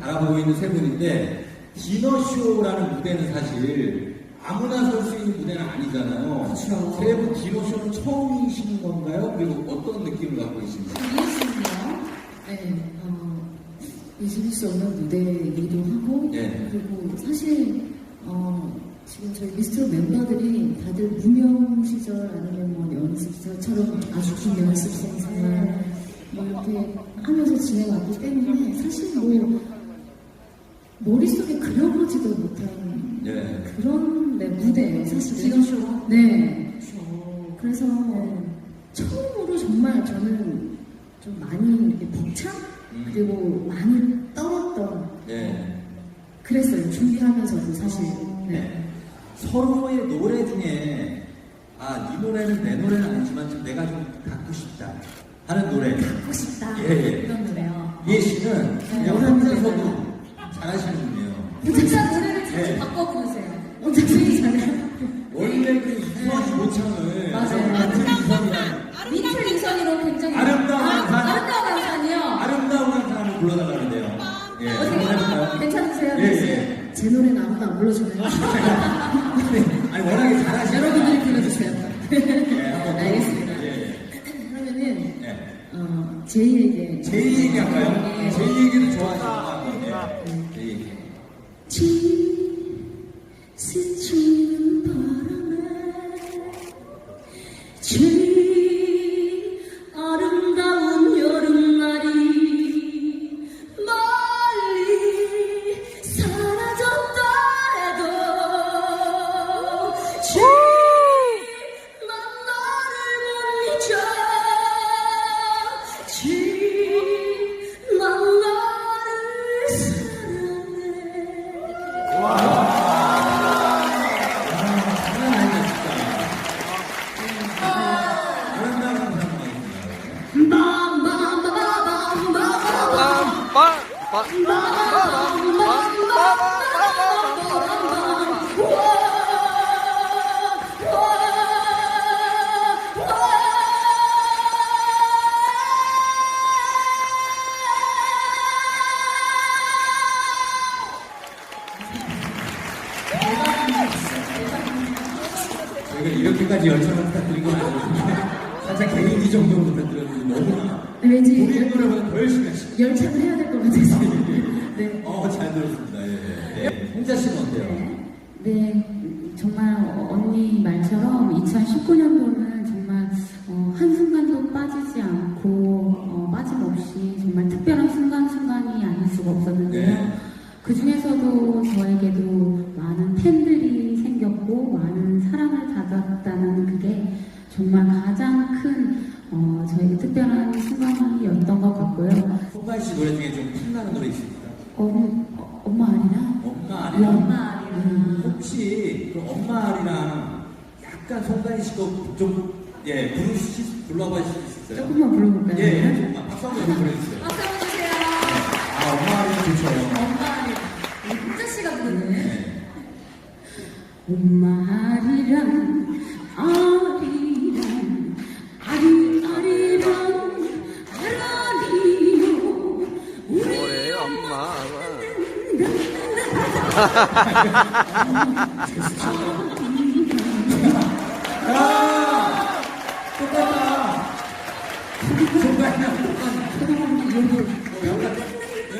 바라보고 있는 세 분인데 디너쇼라는 무대는 사실 아무나 설 수 있는 무대는 아니잖아요. 그렇죠. 세분 디너쇼는 처음이신 건가요? 그리고 어떤 느낌을 갖고 계신지? 이해했습니다. 네, 어, 수 없는 무대이기도 하고, 네. 그리고 사실, 어, 지금 저희 미스터 멤버들이 다들 무명 시절 아니면 뭐 연습 시절처럼 아주 긴 연습생 생활, 뭐 이렇게 하면서 지내왔기 때문에 사실 뭐, 머릿속에 그려보지도 못한 네. 그런 네, 무대예요, 사실. 디너쇼? 네. 그렇죠. 그래서 처음으로 정말 저는 좀 많이 이렇게 벅찬 음. 그리고 많이 떨었던 네. 그랬어요 준비하면서도 사실 네. 네. 서로의 노래 중에 아, 이 노래는 내 노래는 아니지만 좀 내가 좀 갖고 싶다 하는 노래. 하고 싶다 예, 예. 이런 노래요 이해 씨는 네, 혼자서도 잘하시는 분이에요. 혼자 노래를 자주 네. 바꿔 부르세요. 어 자신이 잘해요 원래 그 이선 모창을 맞아요. 같은 이선이랑 미틀 이선이로 굉장히 아름다운 아, 한산. 아름다운 한산이요. 아름다운 한 사람을 불러달라는데요. 예, 한번 해볼까요? 괜찮으세요? 예, 예. 제 노래는 아무도 안 불러주나요? 아니 워낙에 잘하시니까 여러분들이 불러주세요 예, 한번 알겠습니다. 예, 예. 그러면은 예. 어, 제이에게 제이 얘기 할까요? 예. 제이 얘기도 좋아하시구나. 예. 제난 너를 못 잊어 제난 너 이렇게까지 열정을 부탁드린 건 아니거든요. 살짝 개인기 정도로 부탁드렸는데 너무 나 왠지 본인 노래보다 더 열심히 하시고 열창을 해야 될 것 같아서 네. 어, 잘 들었습니다. 예, 예. 예. 홍자 씨는 어때요? 네, 정말 언니 말처럼 2019년도는 정말 어, 한 순간도 빠지지 않고 어, 빠짐없이 정말 특별한 순간 순간이 아닐 수가 없었는데요. 네. 그 중에서도 저에게도 많은 팬들 송가인 씨 노래 중에 좀 핀나는 노래 있습니까? 어, 어, 엄마 아리랑? 엄마 네, 아리랑 엄마 아리랑. 혹시 그 엄마 아리랑 약간 송가인 씨도 좀 예, 부르시, 불러봐 주실 수 있어요? 조금만 불러볼까요? 예, 예, 조금만. 박수 한번 보내주세요. 박수 한번 주세요. 아, 엄마 아리랑 좋죠. 엄마, 우리 혼자 씨가 부르는. 네. 엄마 올해 엄마가 아, 똑같다. 송가인이랑 똑같네.